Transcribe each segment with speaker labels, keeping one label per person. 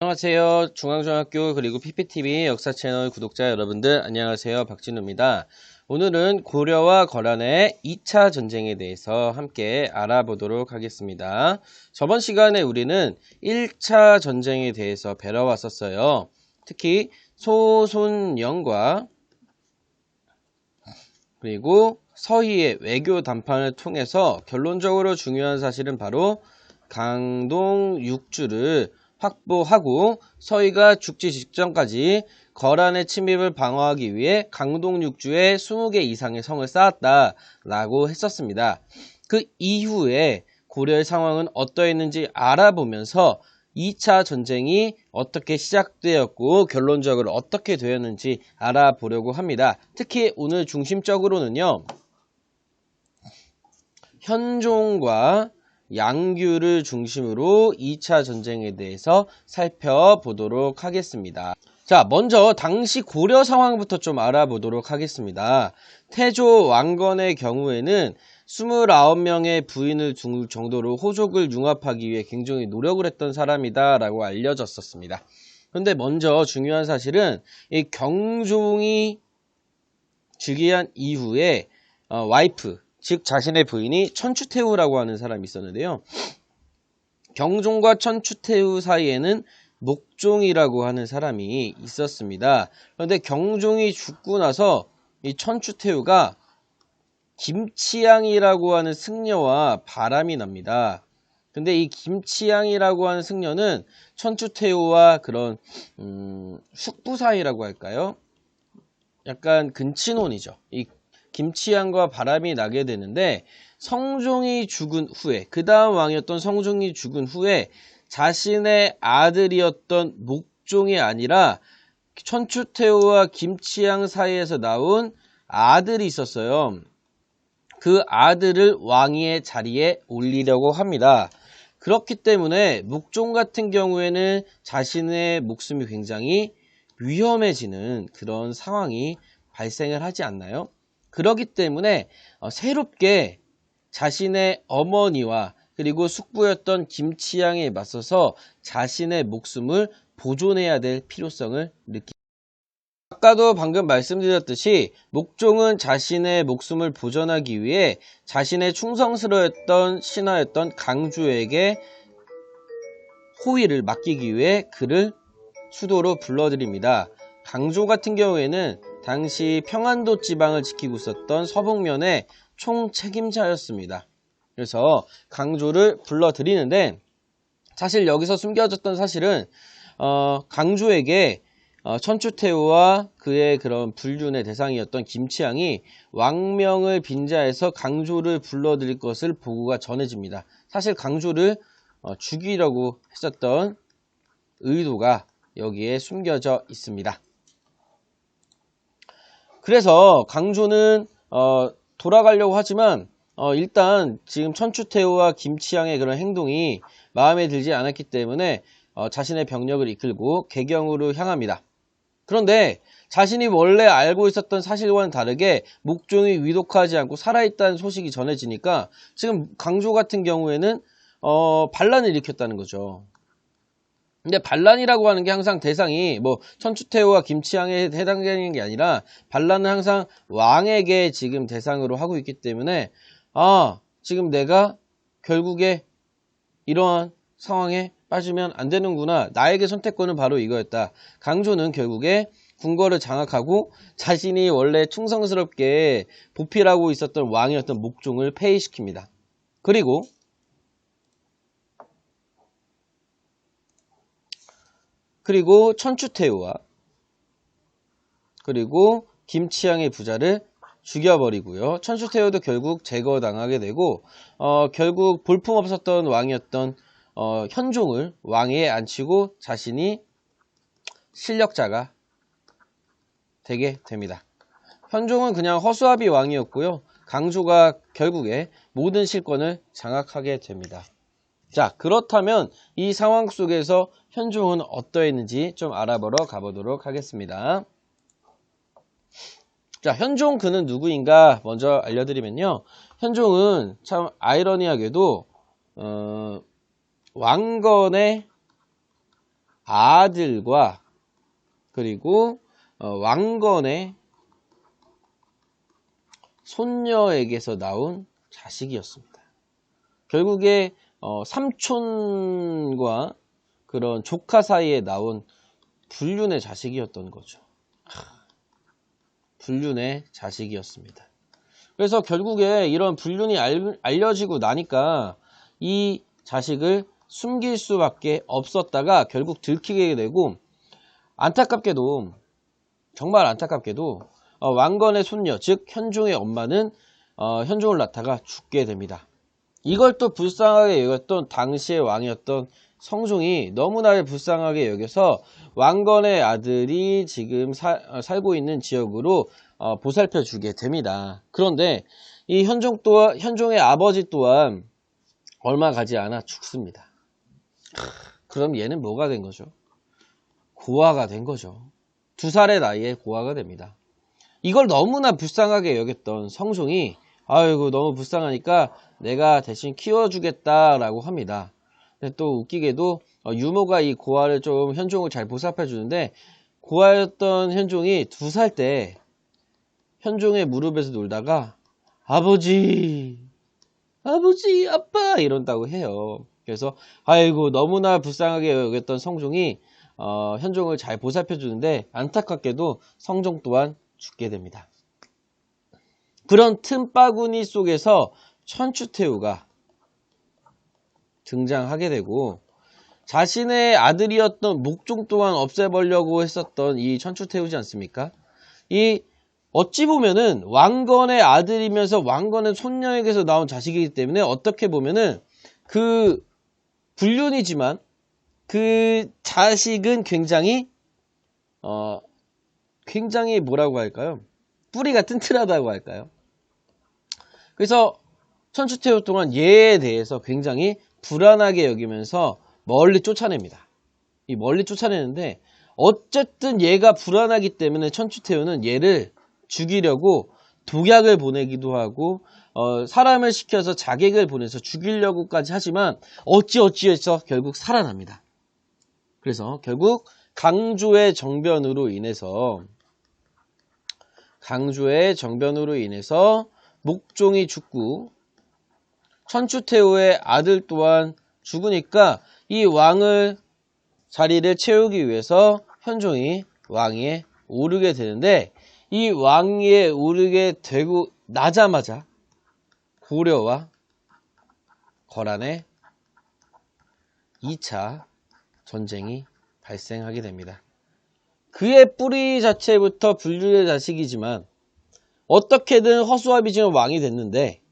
Speaker 1: 안녕하세요. 중앙중학교 그리고 PPTV 역사 채널 구독자 여러분들 안녕하세요. 박진우입니다. 오늘은 고려와 거란의 2차 전쟁에 대해서 함께 알아보도록 하겠습니다. 저번 시간에 우리는 1차 전쟁에 대해서 배워왔었어요. 특히 소손영과 그리고 서희의 외교 담판을 통해서 결론적으로 중요한 사실은 바로 강동 육주를 확보하고 서희가 죽지 직전까지 거란의 침입을 방어하기 위해 강동 육주에 20개 이상의 성을 쌓았다라고 했었습니다. 그 이후에 고려의 상황은 어떠했는지 알아보면서 2차 전쟁이 어떻게 시작되었고 결론적으로 어떻게 되었는지 알아보려고 합니다. 특히 오늘 중심적으로는요. 현종과 양규를 중심으로 2차 전쟁에 대해서 살펴보도록 하겠습니다. 자, 먼저 당시 고려 상황부터 좀 알아보도록 하겠습니다. 태조 왕건의 경우에는 29명의 부인을 둔 정도로 호족을 융합하기 위해 굉장히 노력을 했던 사람이다 라고 알려졌었습니다. 그런데 먼저 중요한 사실은 이 경종이 즉위한 이후에 어, 와이프, 즉 자신의 부인이 천추태후라고 하는 사람이 있었는데요. 경종과 천추태후 사이에는 목종이라고 하는 사람이 있었습니다. 그런데 경종이 죽고 나서 이 천추태후가 김치양이라고 하는 승려와 바람이 납니다. 근데 이 김치양이라고 하는 승려는 천추태후와 그런 음, 숙부 사이라고 할까요? 약간 근친혼이죠. 이 김치양과 바람이 나게 되는데 성종이 죽은 후에 그 다음 왕이었던 성종이 죽은 후에 자신의 아들이었던 목종이 아니라 천추태후와 김치양 사이에서 나온 아들이 있었어요. 그 아들을 왕위의 자리에 올리려고 합니다. 그렇기 때문에 목종 같은 경우에는 자신의 목숨이 굉장히 위험해지는 그런 상황이 발생을 하지 않나요? 그러기 때문에 어, 새롭게 자신의 어머니와 그리고 숙부였던 김치양에 맞서서 자신의 목숨을 보존해야 될 필요성을 느끼 아까도 방금 말씀드렸듯이 목종은 자신의 목숨을 보존하기 위해 자신의 충성스러웠던 신하였던 강주에게 호위를 맡기기 위해 그를 수도로 불러드립니다. 강조 같은 경우에는 당시 평안도 지방을 지키고 있었던 서북면의 총 책임자였습니다. 그래서 강조를 불러드리는데 사실 여기서 숨겨졌던 사실은 어, 강조에게 어, 천추태후와 그의 그런 불륜의 대상이었던 김치양이 왕명을 빈자해서 강조를 불러들일 것을 보고가 전해집니다. 사실 강조를 어, 죽이려고 했었던 의도가 여기에 숨겨져 있습니다. 그래서 강조는 어, 돌아가려고 하지만 어, 일단 지금 천추태후와 김치양의 그런 행동이 마음에 들지 않았기 때문에 어, 자신의 병력을 이끌고 개경으로 향합니다. 그런데 자신이 원래 알고 있었던 사실과는 다르게 목종이 위독하지 않고 살아있다는 소식이 전해지니까 지금 강조 같은 경우에는 어, 반란을 일으켰다는 거죠. 근데 반란이라고 하는 게 항상 대상이 뭐 천추태후와 김치양에 해당되는 게 아니라 반란은 항상 왕에게 지금 대상으로 하고 있기 때문에 아 지금 내가 결국에 이러한 상황에 빠지면 안 되는구나. 나에게 선택권은 바로 이거였다. 강조는 결국에 궁궐을 장악하고 자신이 원래 충성스럽게 보필하고 있었던 왕이었던 목종을 폐위시킵니다. 그리고 그리고 천추태후와 그리고 김치양의 부자를 죽여버리고요. 천추태후도 결국 제거당하게 되고 어, 결국 볼품없었던 왕이었던 어, 현종을 왕위에 앉히고 자신이 실력자가 되게 됩니다. 현종은 그냥 허수아비 왕이었고요. 강조가 결국에 모든 실권을 장악하게 됩니다. 자 그렇다면 이 상황 속에서 현종은 어떠했는지 좀 알아보러 가보도록 하겠습니다. 자, 현종 그는 누구인가 먼저 알려드리면요. 현종은 참 아이러니하게도 어, 왕건의 아들과 그리고 어, 왕건의 손녀에게서 나온 자식이었습니다. 결국에 어, 삼촌과 그런 조카 사이에 나온 불륜의 자식이었던 거죠. 하, 불륜의 자식이었습니다. 그래서 결국에 이런 불륜이 알, 알려지고 나니까 이 자식을 숨길 수밖에 없었다가 결국 들키게 되고 안타깝게도 정말 안타깝게도 어, 왕건의 손녀 즉 현종의 엄마는 어, 현종을 낳다가 죽게 됩니다. 이걸 또 불쌍하게 여겼던 당시의 왕이었던 성종이 너무나 불쌍하게 여겨서 왕건의 아들이 지금 사, 어, 살고 있는 지역으로 어, 보살펴 주게 됩니다. 그런데 이 현종 또한 현종의 아버지 또한 얼마 가지 않아 죽습니다. 그럼 얘는 뭐가 된 거죠? 고아가 된 거죠. 두 살의 나이에 고아가 됩니다. 이걸 너무나 불쌍하게 여겼던 성종이 아이고 너무 불쌍하니까 내가 대신 키워주겠다라고 합니다. 또 웃기게도 어, 유모가 이 고아를 좀 현종을 잘 보살펴 주는데 고아였던 현종이 두 살 때 현종의 무릎에서 놀다가 아버지 아버지 아빠 이런다고 해요. 그래서 아이고 너무나 불쌍하게 여겼던 성종이 어, 현종을 잘 보살펴 주는데 안타깝게도 성종 또한 죽게 됩니다. 그런 틈바구니 속에서 천추태후가 등장하게 되고 자신의 아들이었던 목종 또한 없애버려고 했었던 이 천추태후지 않습니까? 이 어찌 보면은 왕건의 아들이면서 왕건의 손녀에게서 나온 자식이기 때문에 어떻게 보면은 그 불륜이지만 그 자식은 굉장히 어 굉장히 뭐라고 할까요? 뿌리가 튼튼하다고 할까요? 그래서 천추태후 동안 얘에 대해서 굉장히 불안하게 여기면서 멀리 쫓아냅니다. 이 멀리 쫓아내는데 어쨌든 얘가 불안하기 때문에 천추태후는 얘를 죽이려고 독약을 보내기도 하고 어, 사람을 시켜서 자객을 보내서 죽이려고까지 하지만 어찌어찌해서 결국 살아납니다. 그래서 결국 강조의 정변으로 인해서 강조의 정변으로 인해서 목종이 죽고 천추태후의 아들 또한 죽으니까 이 왕을 자리를 채우기 위해서 현종이 왕위에 오르게 되는데 이 왕위에 오르게 되고 나자마자 고려와 거란의 2차 전쟁이 발생하게 됩니다. 그의 뿌리 자체부터 불륜의 자식이지만 어떻게든 허수아비지만 왕이 됐는데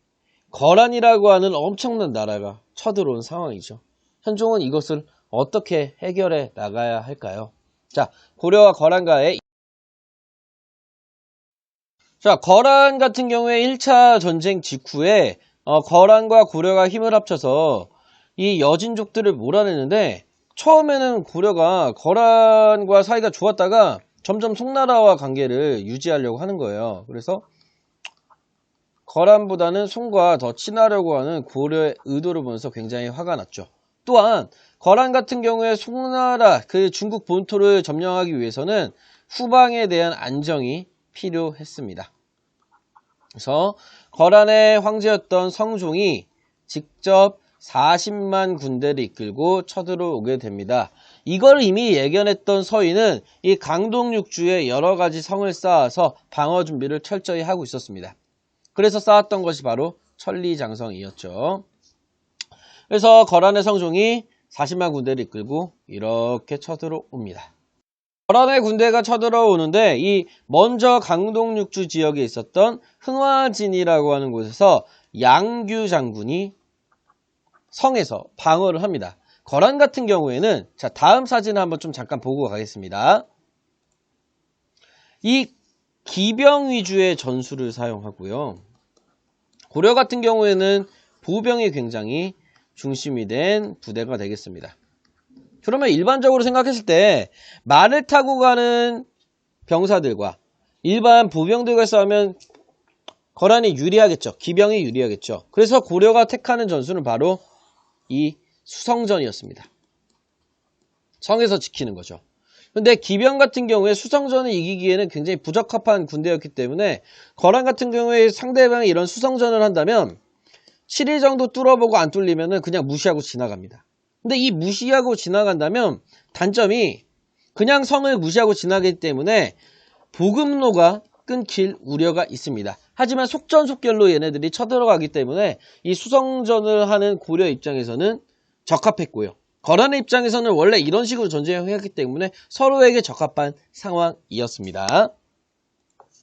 Speaker 1: 거란이라고 하는 엄청난 나라가 쳐들어온 상황이죠. 현종은 이것을 어떻게 해결해 나가야 할까요? 자, 고려와 거란과의 자, 거란 같은 경우에 1차 전쟁 직후에 어, 거란과 고려가 힘을 합쳐서 이 여진족들을 몰아내는데 처음에는 고려가 거란과 사이가 좋았다가 점점 송나라와 관계를 유지하려고 하는 거예요. 그래서 거란보다는 송과 더 친하려고 하는 고려의 의도를 보면서 굉장히 화가 났죠. 또한 거란 같은 경우에 송나라 그 중국 본토를 점령하기 위해서는 후방에 대한 안정이 필요했습니다. 그래서 거란의 황제였던 성종이 직접 40만 군대를 이끌고 쳐들어오게 됩니다. 이걸 이미 예견했던 서인은 이 강동육주에 여러 가지 성을 쌓아서 방어 준비를 철저히 하고 있었습니다. 그래서 쌓았던 것이 바로 천리장성이었죠. 그래서 거란의 성종이 40만 군대를 이끌고 이렇게 쳐들어옵니다. 거란의 군대가 쳐들어오는데 이 먼저 강동육주 지역에 있었던 흥화진이라고 하는 곳에서 양규 장군이 성에서 방어를 합니다. 거란 같은 경우에는 자 다음 사진을 한번 좀 잠깐 보고 가겠습니다. 이 기병 위주의 전술을 사용하고요. 고려 같은 경우에는 보병이 굉장히 중심이 된 부대가 되겠습니다. 그러면 일반적으로 생각했을 때 말을 타고 가는 병사들과 일반 보병들과 싸우면 거란이 유리하겠죠. 기병이 유리하겠죠. 그래서 고려가 택하는 전술은 바로 이 수성전이었습니다. 성에서 지키는 거죠. 근데 기병 같은 경우에 수성전을 이기기에는 굉장히 부적합한 군대였기 때문에 거란 같은 경우에 상대방이 이런 수성전을 한다면 7일 정도 뚫어보고 안 뚫리면은 그냥 무시하고 지나갑니다. 근데 이 무시하고 지나간다면 단점이 그냥 성을 무시하고 지나가기 때문에 보급로가 끊길 우려가 있습니다. 하지만 속전속결로 얘네들이 쳐들어가기 때문에 이 수성전을 하는 고려 입장에서는 적합했고요. 거란의 입장에서는 원래 이런 식으로 전쟁을 했기 때문에 서로에게 적합한 상황이었습니다.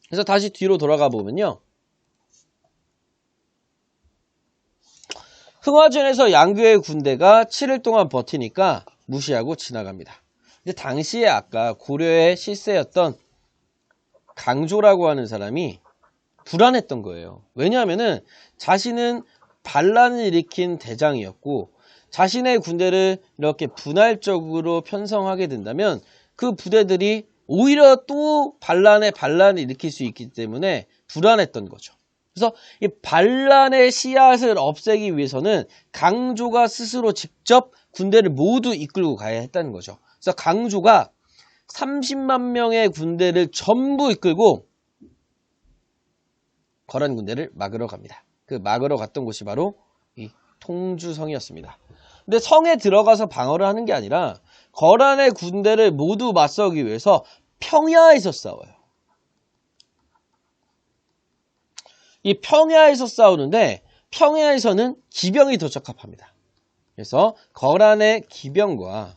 Speaker 1: 그래서 다시 뒤로 돌아가 보면요. 흥화전에서 양규의 군대가 7일 동안 버티니까 무시하고 지나갑니다. 근데 당시에 아까 고려의 실세였던 강조라고 하는 사람이 불안했던 거예요. 왜냐하면은 자신은 반란을 일으킨 대장이었고 자신의 군대를 이렇게 분할적으로 편성하게 된다면 그 부대들이 오히려 또 반란에 반란을 일으킬 수 있기 때문에 불안했던 거죠. 그래서 이 반란의 씨앗을 없애기 위해서는 강조가 스스로 직접 군대를 모두 이끌고 가야 했다는 거죠. 그래서 강조가 30만 명의 군대를 전부 이끌고 거란 군대를 막으러 갑니다. 그 막으러 갔던 곳이 바로 이 통주성이었습니다. 근데 성에 들어가서 방어를 하는 게 아니라 거란의 군대를 모두 맞서기 위해서 평야에서 싸워요. 이 평야에서 싸우는데 평야에서는 기병이 더 적합합니다. 그래서 거란의 기병과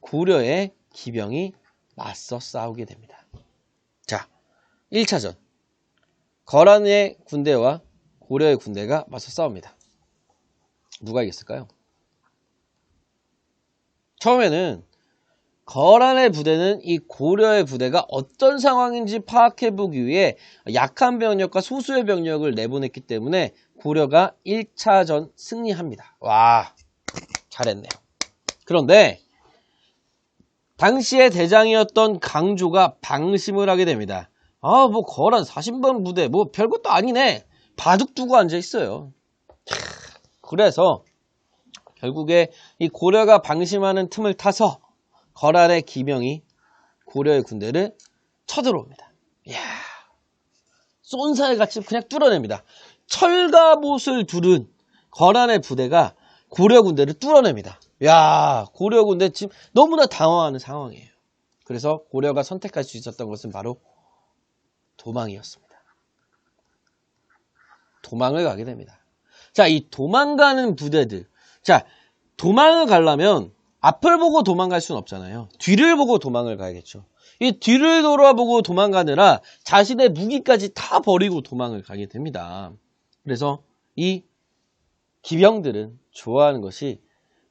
Speaker 1: 고려의 기병이 맞서 싸우게 됩니다. 자, 1차전. 거란의 군대와 고려의 군대가 맞서 싸웁니다. 누가 이겼을까요? 처음에는 거란의 부대는 이 고려의 부대가 어떤 상황인지 파악해보기 위해 약한 병력과 소수의 병력을 내보냈기 때문에 고려가 1차전 승리합니다. 와, 잘했네요. 그런데 당시의 대장이었던 강조가 방심을 하게 됩니다. 아, 뭐 거란 40번 부대 뭐 별것도 아니네. 바둑 두고 앉아 있어요. 그래서 결국에 이 고려가 방심하는 틈을 타서 거란의 기병이 고려의 군대를 쳐들어옵니다. 이야, 쏜살같이 그냥 뚫어냅니다. 철갑옷을 두른 거란의 부대가 고려 군대를 뚫어냅니다. 야, 고려 군대 지금 너무나 당황하는 상황이에요. 그래서 고려가 선택할 수 있었던 것은 바로 도망이었습니다. 도망을 가게 됩니다. 자, 이 도망가는 부대들. 자, 도망을 가려면 앞을 보고 도망갈 수는 없잖아요. 뒤를 보고 도망을 가야겠죠. 이 뒤를 돌아보고 도망가느라 자신의 무기까지 다 버리고 도망을 가게 됩니다. 그래서 이 기병들은 좋아하는 것이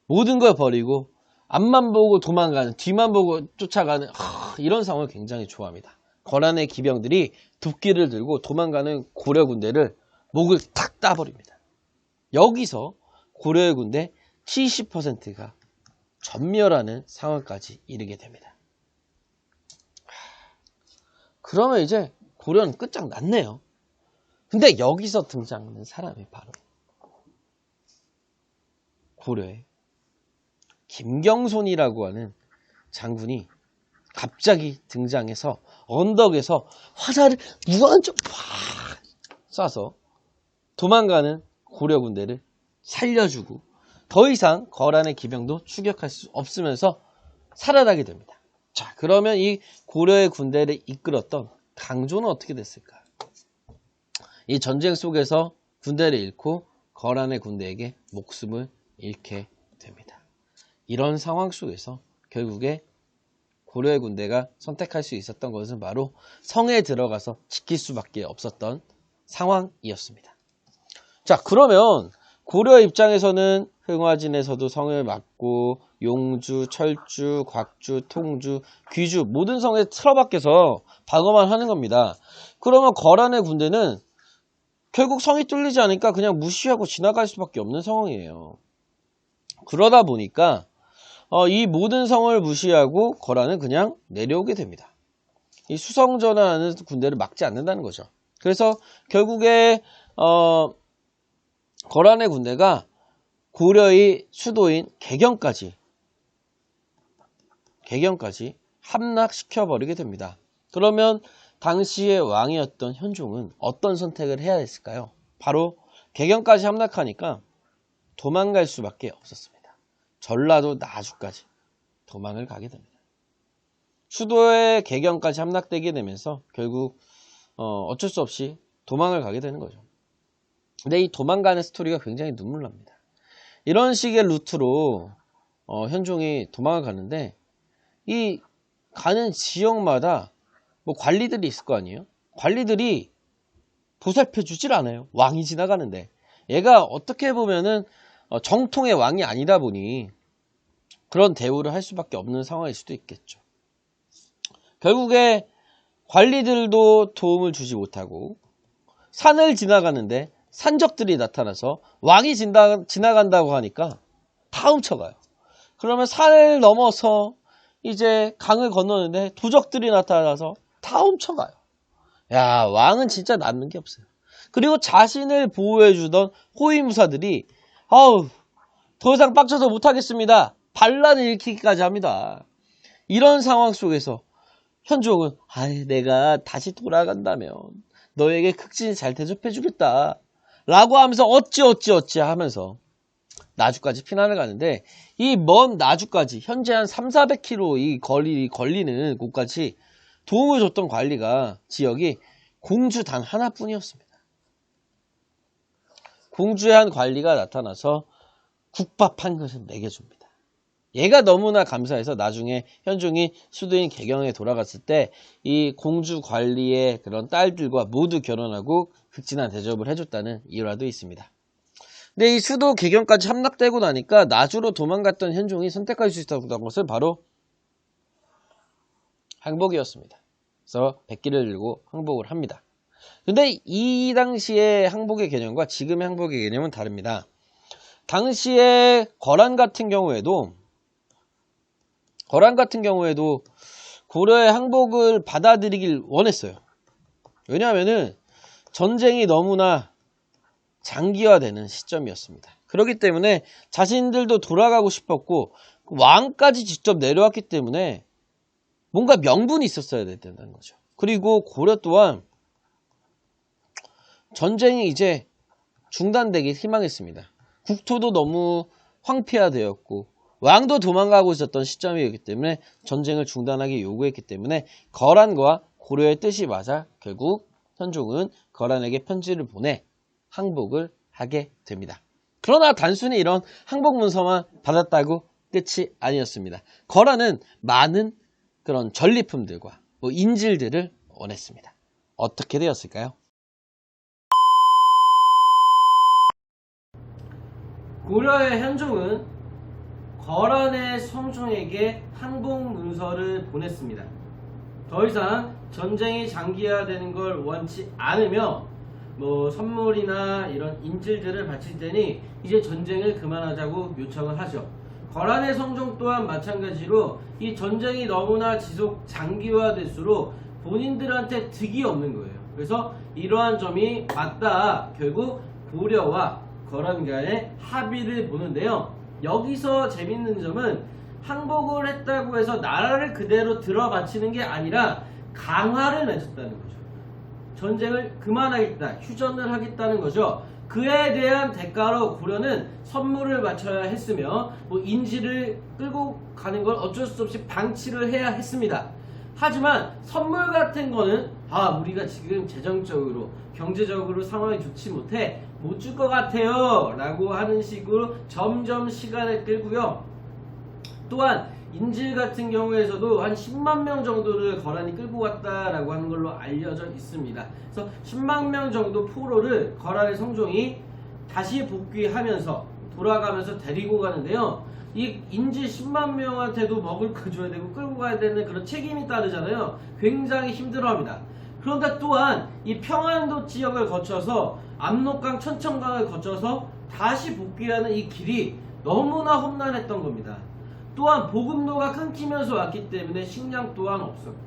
Speaker 1: 모든 걸 버리고 앞만 보고 도망가는 뒤만 보고 쫓아가는 하, 이런 상황을 굉장히 좋아합니다. 거란의 기병들이 붓기를 들고 도망가는 고려 군대를 목을 탁 따버립니다. 여기서 고려의 군대 70%가 전멸하는 상황까지 이르게 됩니다. 그러면 이제 고려는 끝장났네요. 근데 여기서 등장하는 사람이 바로 고려의 김경손이라고 하는 장군이 갑자기 등장해서 언덕에서 화살을 무한정 팍 쏴서 도망가는 고려 군대를 살려주고 더 이상 거란의 기병도 추격할 수 없으면서 살아나게 됩니다. 자, 그러면 이 고려의 군대를 이끌었던 강조는 어떻게 됐을까? 이 전쟁 속에서 군대를 잃고 거란의 군대에게 목숨을 잃게 됩니다. 이런 상황 속에서 결국에 고려의 군대가 선택할 수 있었던 것은 바로 성에 들어가서 지킬 수밖에 없었던 상황이었습니다. 자, 그러면 고려 입장에서는 흥화진에서도 성을 맡고 용주, 철주, 곽주, 통주, 귀주 모든 성에 틀어박혀서 방어만 하는 겁니다. 그러면 거란의 군대는 결국 성이 뚫리지 않으니까 그냥 무시하고 지나갈 수밖에 없는 상황이에요. 그러다 보니까 어, 이 모든 성을 무시하고 거란은 그냥 내려오게 됩니다. 이 수성 전환하는 군대를 막지 않는다는 거죠. 그래서 결국에 어, 거란의 군대가 고려의 수도인 개경까지 개경까지 함락시켜 버리게 됩니다. 그러면 당시의 왕이었던 현종은 어떤 선택을 해야 했을까요? 바로 개경까지 함락하니까 도망갈 수밖에 없었습니다. 전라도 나주까지 도망을 가게 됩니다. 수도의 개경까지 함락되게 되면서 결국 어, 어쩔 수 없이 도망을 가게 되는 거죠. 근데 이 도망가는 스토리가 굉장히 눈물 납니다. 이런 식의 루트로 어, 현종이 도망을 가는데 이 가는 지역마다 뭐 관리들이 있을 거 아니에요? 관리들이 보살펴 주질 않아요. 왕이 지나가는데. 얘가 어떻게 보면은 어, 정통의 왕이 아니다 보니 그런 대우를 할 수밖에 없는 상황일 수도 있겠죠. 결국에 관리들도 도움을 주지 못하고 산을 지나가는데 산적들이 나타나서 왕이 진다, 지나간다고 하니까 다 훔쳐가요. 그러면 산을 넘어서 이제 강을 건너는데 도적들이 나타나서 다 훔쳐가요. 야, 왕은 진짜 남는 게 없어요. 그리고 자신을 보호해주던 호위무사들이, 아우, 더 이상 빡쳐서 못하겠습니다. 반란을 일으키기까지 합니다. 이런 상황 속에서 현종은, 아이, 내가 다시 돌아간다면 너에게 극진히 잘 대접해주겠다. 라고 하면서 어찌 어찌 어찌 하면서 나주까지 피난을 가는데 이 먼 나주까지 현재 한 3, 400km 이 거리 걸리는 곳까지 도움을 줬던 관리가 지역이 공주 단 하나뿐이었습니다. 공주의 한 관리가 나타나서 국밥 한 그릇을 먹여줍니다. 얘가 너무나 감사해서 나중에 현종이 수도인 개경에 돌아갔을 때 이 공주 관리의 그런 딸들과 모두 결혼하고 극진한 대접을 해줬다는 일화도 있습니다. 근데 이 수도 개경까지 함락되고 나니까 나주로 도망갔던 현종이 선택할 수 있었던 것을 바로 항복이었습니다. 그래서 백기를 들고 항복을 합니다. 근데 이 당시의 항복의 개념과 지금의 항복의 개념은 다릅니다. 당시에 거란 같은 경우에도 거란 같은 경우에도 고려의 항복을 받아들이길 원했어요. 왜냐하면은 전쟁이 너무나 장기화되는 시점이었습니다. 그렇기 때문에 자신들도 돌아가고 싶었고 왕까지 직접 내려왔기 때문에 뭔가 명분이 있었어야 된다는 거죠. 그리고 고려 또한 전쟁이 이제 중단되기 희망했습니다. 국토도 너무 황폐화되었고 왕도 도망가고 있었던 시점이었기 때문에 전쟁을 중단하기 요구했기 때문에 거란과 고려의 뜻이 맞아 결국 현종은 거란에게 편지를 보내 항복을 하게 됩니다. 그러나 단순히 이런 항복 문서만 받았다고 끝이 아니었습니다. 거란은 많은 그런 전리품들과 뭐 인질들을 원했습니다. 어떻게 되었을까요? 고려의 현종은 거란의 성종에게 항복 문서를 보냈습니다. 더 이상 전쟁이 장기화되는 걸 원치 않으며 뭐 선물이나 이런 인질들을 바칠 테니 이제 전쟁을 그만하자고 요청을 하죠. 거란의 성종 또한 마찬가지로 이 전쟁이 너무나 지속 장기화될수록 본인들한테 득이 없는 거예요. 그래서 이러한 점이 맞다. 결국 고려와 거란 간의 합의를 보는데요. 여기서 재밌는 점은 항복을 했다고 해서 나라를 그대로 들어 바치는 게 아니라 강화를 맺었다는 거죠. 전쟁을 그만하겠다, 휴전을 하겠다는 거죠. 그에 대한 대가로 고려는 선물을 바쳐야 했으며 뭐 인지를 끌고 가는 걸 어쩔 수 없이 방치를 해야 했습니다. 하지만 선물 같은 거는 아 우리가 지금 재정적으로 경제적으로 상황이 좋지 못해 못 줄 것 같아요 라고 하는 식으로 점점 시간을 끌고요 또한 인질 같은 경우에서도 한 10만 명 정도를 거란이 끌고 갔다라고 하는 걸로 알려져 있습니다. 그래서 10만 명 정도 포로를 거란의 성종이 다시 복귀하면서 돌아가면서 데리고 가는데요. 이 인질 10만 명한테도 먹을 거 줘야 되고 끌고 가야 되는 그런 책임이 따르잖아요. 굉장히 힘들어합니다. 그런데 또한 이 평안도 지역을 거쳐서 압록강, 천천강을 거쳐서 다시 복귀하는 이 길이 너무나 험난했던 겁니다. 또한 보급로가 끊기면서 왔기 때문에 식량 또한 없었고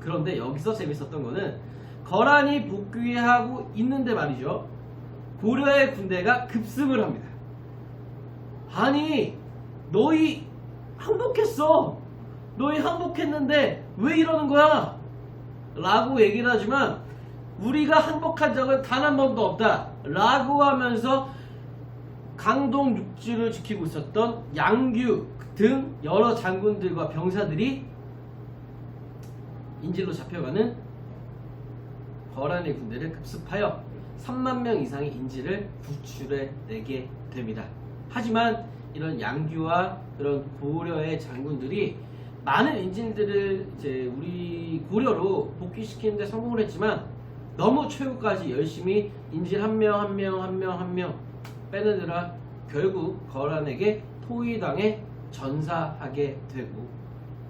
Speaker 2: 그런데 여기서 재밌었던 거는 거란이 복귀하고 있는데 말이죠. 고려의 군대가 급습을 합니다. 아니, 너희 항복했어. 너희 항복했는데 왜 이러는 거야? 라고 얘기를 하지만 우리가 항복한 적은 단 한 번도 없다. 라고 하면서 강동 육지를 지키고 있었던 양규 등 여러 장군들과 병사들이 인질로 잡혀가는 거란의 군대를 급습하여 3만 명 이상의 인질을 구출해 내게 됩니다. 하지만 이런 양규와 그런 고려의 장군들이 많은 인질들을 이제 우리 고려로 복귀시키는데 성공을 했지만 너무 최후까지 열심히 인질 한 명 한 명 한 명 한명 빼내느라 결국 거란에게 포위당해 전사하게 되고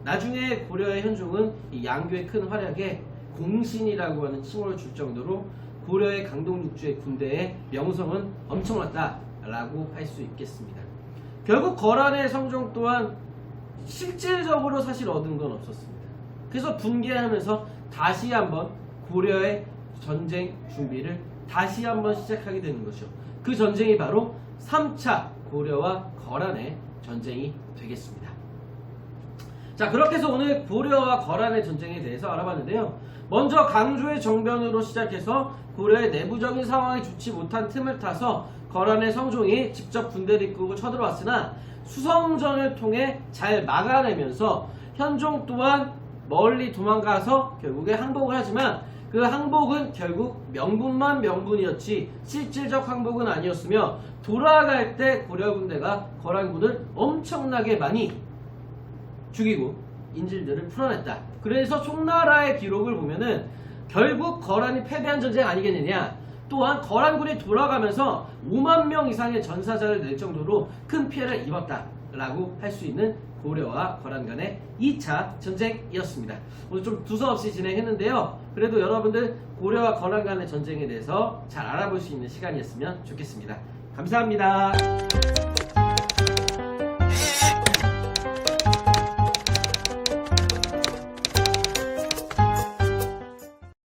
Speaker 2: 나중에 고려의 현종은 이 양규의 큰 활약에 공신이라고 하는 칭호를 줄 정도로 고려의 강동육주의 군대의 명성은 엄청났다라고 할 수 있겠습니다. 결국 거란의 성종 또한 실질적으로 사실 얻은 건 없었습니다. 그래서 분개하면서 다시 한번 고려의 전쟁 준비를 다시 한번 시작하게 되는 것이죠. 그 전쟁이 바로 3차 고려와 거란의 전쟁이 되겠습니다. 자, 그렇게 해서 오늘 고려와 거란의 전쟁에 대해서 알아봤는데요. 먼저 강조의 정변으로 시작해서 고려의 내부적인 상황이 좋지 못한 틈을 타서 거란의 성종이 직접 군대를 이끌고 쳐들어왔으나 수성전을 통해 잘 막아내면서 현종 또한 멀리 도망가서 결국에 항복을 하지만 그 항복은 결국 명분만 명분이었지 실질적 항복은 아니었으며 돌아갈 때 고려 군대가 거란군을 엄청나게 많이 죽이고 인질들을 풀어냈다. 그래서 송나라의 기록을 보면은 결국 거란이 패배한 전쟁 아니겠느냐. 또한 거란군이 돌아가면서 5만 명 이상의 전사자를 낼 정도로 큰 피해를 입었다라고 할 수 있는 고려와 거란 간의 2차 전쟁이었습니다. 오늘 좀 두서없이 진행했는데요. 그래도 여러분들 고려와 거란 간의 전쟁에 대해서 잘 알아볼 수 있는 시간이었으면 좋겠습니다. 감사합니다.